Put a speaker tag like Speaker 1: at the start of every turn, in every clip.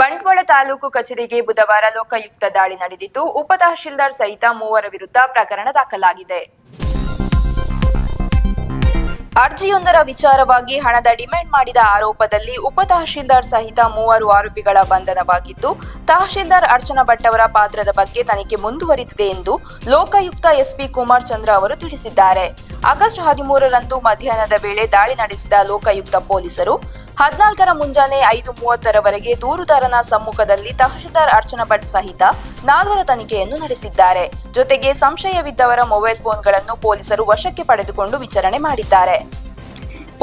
Speaker 1: ಬಂಟ್ವಾಳ ತಾಲೂಕು ಕಚೇರಿಗೆ ಬುಧವಾರ ಲೋಕಾಯುಕ್ತ ದಾಳಿ ನಡೆದಿದ್ದು ಉಪ ತಹಶೀಲ್ದಾರ್ ಸಹಿತ ಮೂವರ ವಿರುದ್ಧ ಪ್ರಕರಣ ದಾಖಲಾಗಿದೆ. ಅರ್ಜಿಯೊಂದರ ವಿಚಾರವಾಗಿ ಹಣದ ಡಿಮ್ಯಾಂಡ್ ಮಾಡಿದ ಆರೋಪದಲ್ಲಿ ಉಪ ತಹಶೀಲ್ದಾರ್ ಸಹಿತ ಮೂವರು ಆರೋಪಿಗಳ ಬಂಧನವಾಗಿದ್ದು, ತಹಶೀಲ್ದಾರ್ ಅರ್ಚನಾ ಭಟ್ ಅವರ ಪಾತ್ರದ ಬಗ್ಗೆ ತನಿಖೆ ಮುಂದುವರಿದಿದೆ ಎಂದು ಲೋಕಾಯುಕ್ತ ಎಸ್ಪಿ ಕುಮಾರ್ ಚಂದ್ರ ಅವರು ತಿಳಿಸಿದ್ದಾರೆ. ಆಗಸ್ಟ್ ಹದಿಮೂರರಂದು ಮಧ್ಯಾಹ್ನದ ವೇಳೆ ದಾಳಿ ನಡೆಸಿದ ಲೋಕಾಯುಕ್ತ ಪೊಲೀಸರು ಹದಿನಾಲ್ಕರ ಮುಂಜಾನೆ ಐದು ಮೂವತ್ತರವರೆಗೆ ದೂರುದಾರನ ಸಮ್ಮುಖದಲ್ಲಿ ತಹಶೀಲ್ದಾರ್ ಅರ್ಚನಾ ಭಟ್ ಸಹಿತ ನಾಲ್ವರ ತನಿಖೆಯನ್ನು ನಡೆಸಿದ್ದಾರೆ. ಜೊತೆಗೆ ಸಂಶಯವಿದ್ದವರ ಮೊಬೈಲ್ ಫೋನ್ಗಳನ್ನು ಪೊಲೀಸರು ವಶಕ್ಕೆ ಪಡೆದುಕೊಂಡು ವಿಚಾರಣೆ ಮಾಡಿದ್ದಾರೆ.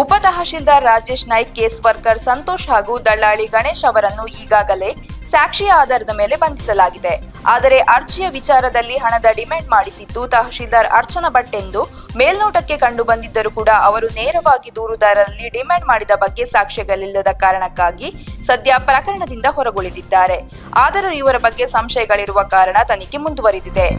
Speaker 1: ಉಪ ತಹಶೀಲ್ದಾರ್ ರಾಜೇಶ್ ನಾಯ್ಕ್, ಕೇಸ್ ವರ್ಕರ್ ಸಂತೋಷ್ ಹಾಗೂ ದಳ್ಳಾಳಿ ಗಣೇಶ್ ಅವರನ್ನು ಈಗಾಗಲೇ ಸಾಕ್ಷಿಯ ಆಧಾರದ ಮೇಲೆ ಬಂಧಿಸಲಾಗಿದೆ. ಆದರೆ ಅರ್ಜಿಯ ವಿಚಾರದಲ್ಲಿ ಹಣದ ಡಿಮ್ಯಾಂಡ್ ಮಾಡಿಸಿದ್ದು ತಹಶೀಲ್ದಾರ್ ಅರ್ಚನಾ ಭಟ್ ಎಂದು ಮೇಲ್ನೋಟಕ್ಕೆ ಕಂಡು ಬಂದಿದ್ದರೂ ಕೂಡ ಅವರು ನೇರವಾಗಿ ದೂರುದಾರರಲ್ಲಿ ಡಿಮ್ಯಾಂಡ್ ಮಾಡಿದ ಬಗ್ಗೆ ಸಾಕ್ಷ್ಯಗಳಿಲ್ಲದ ಕಾರಣಕ್ಕಾಗಿ ಸದ್ಯ ಪ್ರಕರಣದಿಂದ ಹೊರಗುಳಿದಿದ್ದಾರೆ. ಆದರೂ ಇವರ ಬಗ್ಗೆ ಸಂಶಯಗಳಿರುವ ಕಾರಣ ತನಿಖೆ ಮುಂದುವರಿದಿದೆ.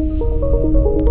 Speaker 1: うん。